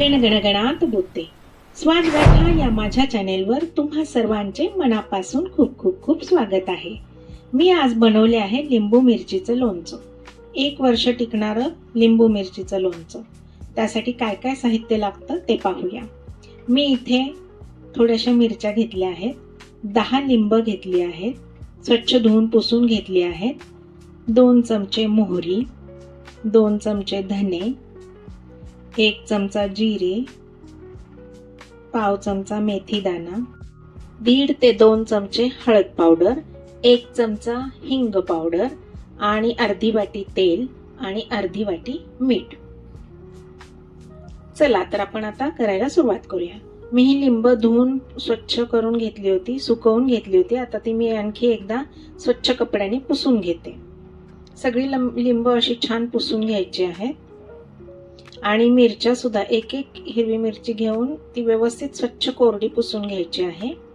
गणगणगणात बोलते. स्वादगाथा या माझ्या चॅनेलवर तुम्हा सर्वांचे मनापासून खूप खूप खूप स्वागत आहे. मी आज बनवले आहे लिंबू मिरचीचं लोणचं. एक वर्ष टिकणारं लिंबू मिरचीचं लोणचं. त्यासाठी काय काय साहित्य लागतं ते पाहूया. मी इथे थोड्याशा मिरच्या घेतल्या आहेत. दहा लिंब घेतली आहेत. स्वच्छ धुवून पुसून घेतली आहेत. दोन चमचे मोहरी दोन चमचे धने एक चमचा जिरे पाव चमचा मेथी दाणा दीड ते दोन चमचे हळद पावडर एक चमचा हिंग पावडर आणि अर्धी वाटी तेल आणि अर्धी वाटी मीठ. चला तर आपण आता करायला सुरुवात करूया. मी ही लिंब धुवून स्वच्छ करून घेतली होती सुकवून घेतली होती. आता ती मी आणखी एकदा स्वच्छ कपड्याने पुसून घेते. सगळी लंब लिंब अशी छान पुसून घ्यायची आहेत आणि मिरच्या सुद्धा एक एक हिरवी मिरची घेऊन ती व्यवस्थित स्वच्छ कोरडी पुसून घ्यायची आहे.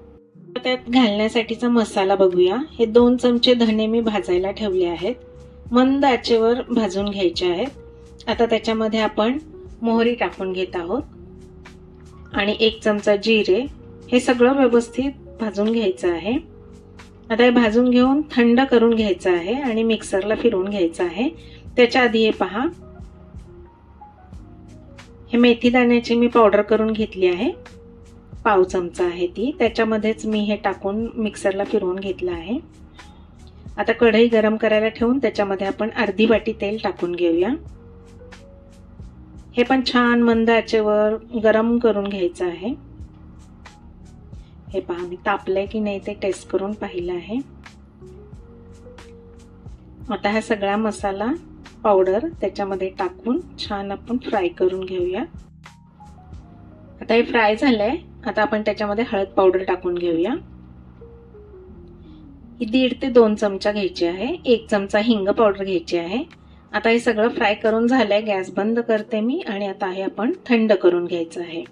त्यात घालण्यासाठीचा मसाला बघूया. हे दोन चमचे धने मी भाजायला ठेवले आहेत. मंद आचेवर भाजून घ्यायचे आहेत. आता त्याच्यामध्ये आपण मोहरी टाकून घेत आहोत. आणि एक चमचा जिरे हे सगळं व्यवस्थित भाजून घ्यायचं आहे. आता हे भाजून घेऊन थंड करून घ्यायचं आहे आणि मिक्सरला फिरवून घ्यायचं आहे. त्याच्या आधी हे पहा. हे मेथी दाण्याची मी पावडर करून घेतली आहे. पाव चमचा आहे ती. त्याच्यामध्येच मी हे टाकून मिक्सरला फिरवून घेतलं आहे. आता कढई गरम करायला ठेवून त्याच्यामध्ये आपण अर्धी वाटी तेल टाकून घेऊया. हे पण छान मंद आचेवर गरम करून घ्यायचं आहे. हे पहा मी तापलंय की नाही ते टेस्ट करून पाहिलं आहे. आता हा सगळा मसाला पावडर त्याच्यामध्ये टाकून छान आपण फ्राय करून घेऊया. आता हे फ्राय झालंय. आता आपण त्याच्यामध्ये हळद पावडर टाकून घेऊया. ही दीड ते दोन चमचा घ्यायची आहे. एक चमचा हिंग पावडर घ्यायची आहे. आता हे सगळं फ्राय करून झालंय. गॅस बंद करते मी आणि आता हे आपण थंड करून घ्यायचं आहे.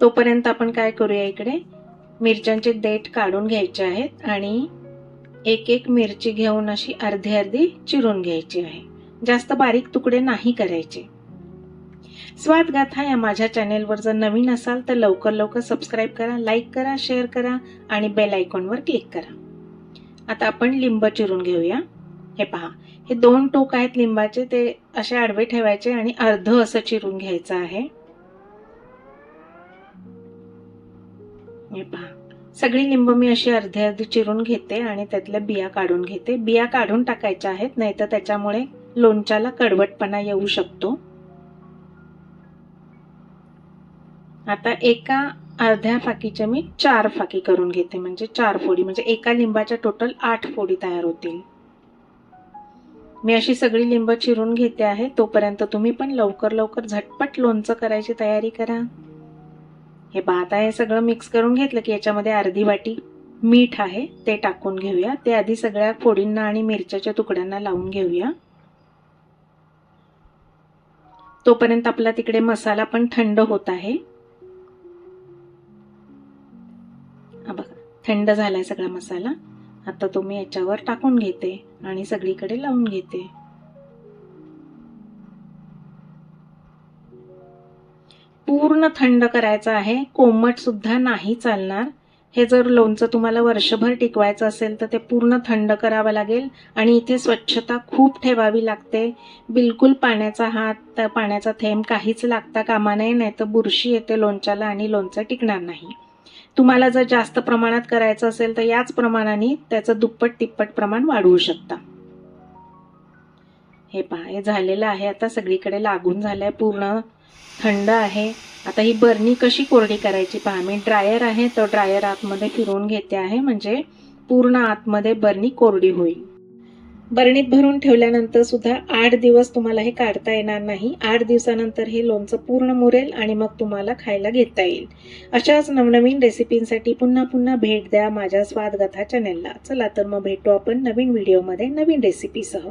तोपर्यंत आपण काय करूया इकडे? मिरच्यांचे देठ काढून घ्यायचे आहेत आणि एक एक मिरची घेऊन अशी अर्धी अर्धी चिरून घ्यायची आहे. जास्त बारीक तुकडे नाही करायचे. स्वादगाथा या माझ्या चॅनेलवर जर नवीन असाल तर लवकर लवकर सबस्क्राईब करा लाईक करा शेअर करा आणि बेल आयकॉनवर क्लिक करा. आता आपण लिंब चिरून घेऊया. हे पहा हे दोन टोक आहेत लिंबाचे ते असे आडवे ठेवायचे आणि अर्ध असं चिरून घ्यायचं आहे. हे पहा सगळी लिंब मी अशी अर्धी अर्धी चिरून घेते आणि त्यातल्या बिया काढून घेते. बिया काढून टाकायच्या आहेत नाही तर त्याच्यामुळे लोणच्याला कडवटपणा येऊ शकतो. आता एका अर्ध्या फाकीच्या मी चार फाकी करून घेते म्हणजे चार फोडी म्हणजे एका लिंबाच्या टोटल आठ फोडी तयार होतील. मी अशी सगळी लिंब चिरून घेते आहे तोपर्यंत तुम्ही पण लवकर लवकर झटपट लोणचं करायची तयारी करा. हे भात आहे सगळं मिक्स करून घेतलं की याच्यामध्ये अर्धी वाटी मीठ आहे ते टाकून घेऊया. ते आधी सगळ्या फोडींना आणि मिरच्याच्या तुकड्यांना लावून घेऊया. तोपर्यंत आपला तिकडे मसाला पण थंड होत आहे. बघा थंड झालाय सगळा मसाला. आता तो मी याच्यावर टाकून घेते आणि सगळीकडे लावून घेते. पूर्ण थंड करायचं आहे कोमटसुद्धा नाही चालणार. हे जर लोणचं तुम्हाला वर्षभर टिकवायचं असेल तर ते पूर्ण थंड करावं लागेल आणि इथे स्वच्छता खूप ठेवावी लागते. बिलकुल पाण्याचा हात पाण्याचा थेंब काहीच लागता कामा नये नाही तर बुरशी येते लोणच्याला आणि लोणचं टिकणार नाही. तुम्हाला जर जास्त प्रमाणात करायचं असेल तर याच प्रमाणाने त्याचं दुप्पट तिप्पट प्रमाण वाढवू शकता. हे पहा हे झालेलं आहे. आता सगळीकडे लागून झालं आहे पूर्ण थंड आहे. आता ही बर्नी कशी कोरडी करायची पहा. मी ड्रायर आहे तो ड्रायर आतमध्ये फिरवून घेते आहे. म्हणजे पूर्ण आतमध्ये बर्नी कोरडी होईल. बरणीत भरून ठेवल्यानंतर सुद्धा आठ दिवस तुम्हाला हे काढता येणार नाही. आठ दिवसानंतर हे लोणचं पूर्ण मुरेल आणि मग तुम्हाला खायला घेता येईल. अशाच नवनवीन रेसिपींसाठी पुन्हा पुन्हा भेट द्या माझ्या स्वादगथा चॅनेलला. चला तर मग भेटू आपण नवीन व्हिडिओमध्ये नवीन रेसिपीसह.